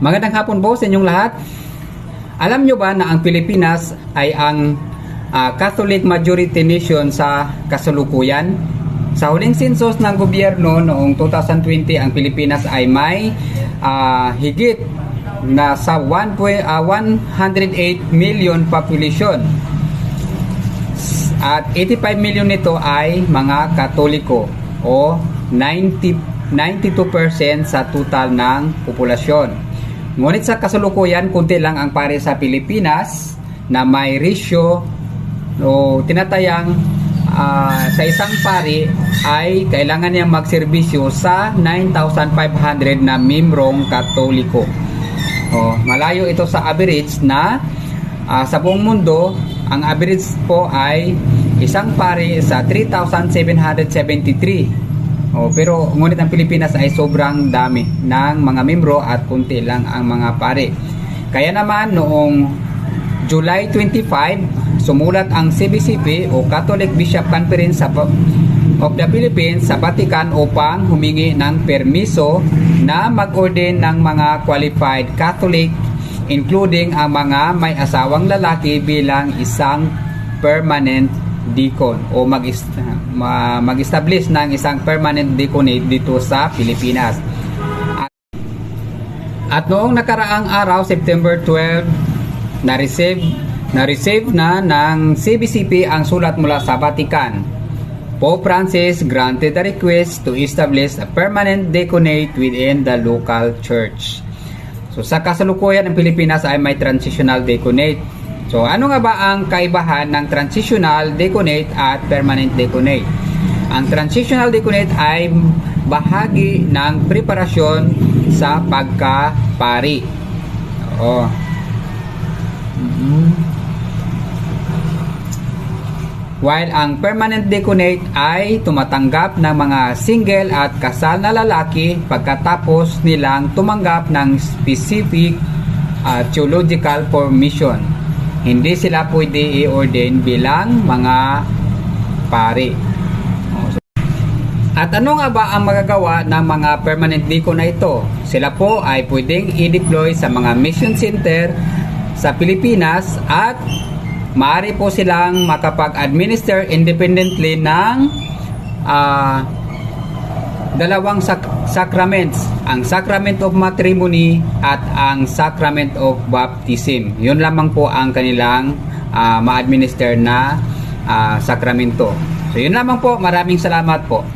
Magandang hapon po sa inyong lahat. Alam nyo ba na ang Pilipinas ay ang ah, Catholic majority nation sa kasalukuyan? Sa huling census ng gobyerno noong 2020, ang Pilipinas ay may ah, higit na sa 1, pwe- ah, 108 million population. At 85 million nito ay mga Katoliko o 90 92% sa total ng populasyon. Ngunit sa kasalukuyan, kunti lang ang pare sa Pilipinas na may ratio o tinatayang ah, sa isang pari ay kailangan niyang magserbisyo sa 9,500 na membrong katoliko. Oh, malayo ito sa average na ah, sa buong mundo, ang average po ay isang pari sa 3,773. Oh, pero ngunit ang Pilipinas ay sobrang dami ng mga membro at kunti lang ang mga pare. Kaya naman noong July 25, sumulat ang CBCP o Catholic Bishop Conference of the Philippines sa Vatican upang humingi ng permiso na mag-ordain ng mga qualified Catholic including ang mga may asawang lalaki bilang isang permanent deacon o mag ma- mag-establish ng isang permanent deaconate dito sa Pilipinas. At, at noong nakaraang araw, September 12, na-receive na-receive na ng CBCP ang sulat mula sa Vatican. Pope Francis granted a request to establish a permanent deaconate within the local church. So sa kasalukuyan ng Pilipinas ay may transitional deaconate. So ano nga ba ang kaibahan ng transitional deaconate at permanent deaconate? Ang transitional deaconate ay bahagi ng preparasyon sa pagkapari. Oo. Mhm. While ang permanent deaconate ay tumatanggap ng mga single at kasal na lalaki pagkatapos nilang tumanggap ng specific uh, theological formation. Hindi sila pwede i-ordain bilang mga pari. O, so- At ano nga ba ang magagawa ng mga permanent deacon na ito? Sila po ay pwedeng i-deploy sa mga mission center sa Pilipinas at maaari po silang makapag-administer independently ng ah, dalawang sak- sacraments, ang sacrament of matrimony at ang sacrament of baptism. Yun lamang po ang kanilang ah, ma-administer na ah, sakramento. So yun lamang po, maraming salamat po.